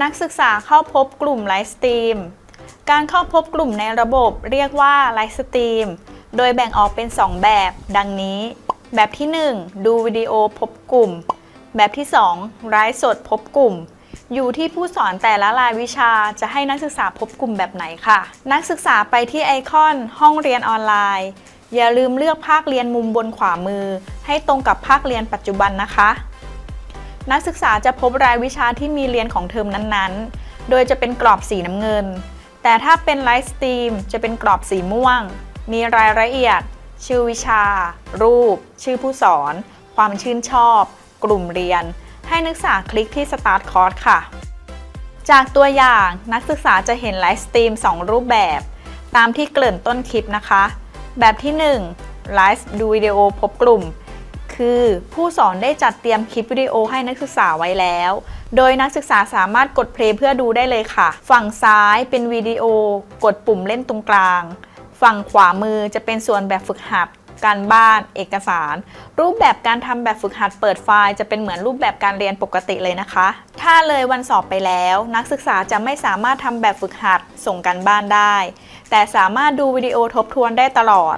นักศึกษาเข้าพบกลุ่มไลฟ์สตรีม การเข้าพบกลุ่มในระบบเรียกว่าไลฟ์สตรีม โดยแบ่งออกเป็น 2 แบบ ดังนี้ แบบที่ 1 ดูวิดีโอพบกลุ่ม แบบที่ 2 ไลฟ์สดพบกลุ่ม อยู่ที่ผู้สอนแต่ละรายวิชาจะให้นักศึกษาพบกลุ่มแบบไหนค่ะ นักศึกษาไปที่ไอคอนห้องเรียนออนไลน์ อย่าลืมเลือกภาคเรียนมุมบนขวามือ ให้ตรงกับภาคเรียนปัจจุบันนะคะ นักศึกษาจะพบรายวิชาที่มีเรียนของเทอมนั้นๆ โดยจะเป็นกรอบสีน้ำเงิน แต่ถ้าเป็นไลฟ์สตรีมจะเป็นกรอบสีม่วง มีรายละเอียด ชื่อวิชา รูป ชื่อผู้สอน ความชื่นชอบ กลุ่มเรียน ให้นักศึกษาคลิกที่ Start Course ค่ะ จากตัวอย่างนักศึกษาจะเห็นไลฟ์สตรีม2 รูปแบบ ตามที่เกริ่นต้นคลิปนะคะ แบบที่ 1 ไลฟ์ดูวิดีโอพบกลุ่ม คือ ผู้สอนได้จัดเตรียมคลิปวิดีโอให้นักศึกษาไว้แล้ว โดยนักศึกษาสามารถกดเพลย์เพื่อดูได้เลยค่ะ ฝั่งซ้ายเป็นวิดีโอ กดปุ่มเล่นตรงกลาง ฝั่งขวามือจะเป็นส่วนแบบฝึกหัดการบ้าน เอกสาร รูปแบบการทำแบบฝึกหัดเปิดไฟล์จะเป็นเหมือนรูปแบบการเรียนปกติเลยนะคะ ถ้าเลยวันสอบไปแล้ว นักศึกษาจะไม่สามารถทำแบบฝึกหัดส่งการบ้านได้ แต่สามารถดูวิดีโอทบทวนได้ตลอด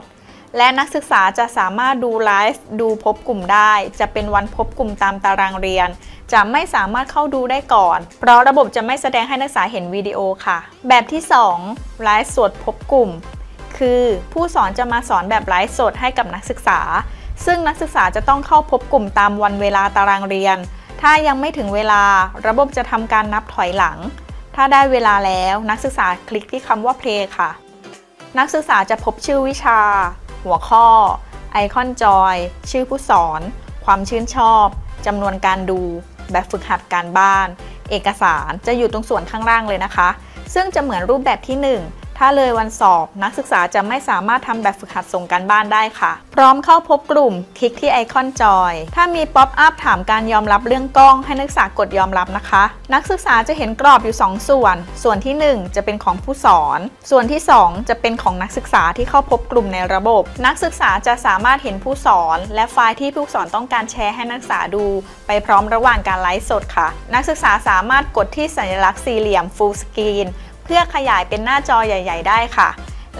และนักศึกษาจะสามารถดูไลฟ์ดูพบกลุ่มได้ จะเป็นวันพบกลุ่มตามตารางเรียน จะไม่สามารถเข้าดูได้ก่อน เพราะระบบจะไม่แสดงให้นักศึกษาเห็นวิดีโอค่ะ แบบที่2ไลฟ์สดพบกลุ่ม คือผู้สอนจะมาสอนแบบไลฟ์สดให้กับนักศึกษา ซึ่งนักศึกษาจะต้องเข้าพบกลุ่มตามวันเวลาตารางเรียน ถ้ายังไม่ถึงเวลา ระบบจะทำการนับถอยหลัง ถ้าได้เวลาแล้วนักศึกษาคลิกที่คำว่า play ค่ะ นักศึกษาจะพบชื่อวิชา หัวข้อ ไอคอนจอย ชื่อผู้สอน ความชื่นชอบจำนวนการดู แบบฝึกหัดการบ้าน เอกสารจะอยู่ตรงส่วนข้างล่างเลยนะคะ ซึ่งจะเหมือนรูปแบบที่ 1 ถ้าเลยวันสอบ นักศึกษาจะไม่สามารถทำแบบฝึกหัดส่งการบ้านได้ค่ะ พร้อมเข้าพบกลุ่ม คลิกที่ไอคอนจอย ถ้ามีป๊อปอัพถามการยอมรับเรื่องกล้อง ให้นักศึกษากดยอมรับนะคะ นักศึกษาจะเห็นกรอบอยู่ 2 ส่วน ส่วนที่ 1 จะเป็นของผู้สอน ส่วนที่ 2 จะเป็นของนักศึกษาที่เข้าพบกลุ่มในระบบ นักศึกษาจะสามารถเห็นผู้สอน และไฟล์ที่ผู้สอนต้องการแชร์ให้นักศึกษาดู ไปพร้อมระหว่างการไลฟ์สดค่ะ นักศึกษาสามารถกดที่สัญลักษณ์สี่เหลี่ยม full screen เพื่อขยายเป็นหน้าจอใหญ่ ๆ ได้ค่ะ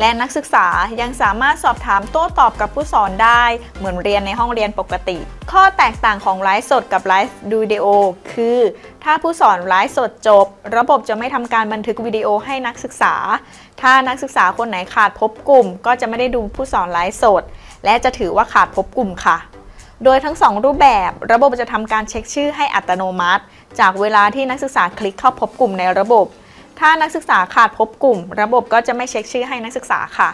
และนักศึกษายังสามารถสอบถามโต้ตอบกับผู้สอนได้ เหมือนเรียนในห้องเรียนปกติ ข้อแตกต่างของไลฟ์สดกับไลฟ์ดูวิดีโอคือ ถ้าผู้สอนไลฟ์สดจบ ระบบจะไม่ทำการบันทึกวิดีโอให้นักศึกษา ถ้านักศึกษาคนไหนขาดพบกลุ่ม ก็จะไม่ได้ดูผู้สอนไลฟ์สด และจะถือว่าขาดพบกลุ่มค่ะโดยทั้ง 2 รูปแบบระบบจะทำการเช็คชื่อให้อัตโนมัติ จากเวลาที่นักศึกษาคลิกเข้าพบกลุ่มในระบบ ถ้านักศึกษาขาดพบกลุ่ม ระบบก็จะไม่เช็คชื่อให้นักศึกษาค่ะ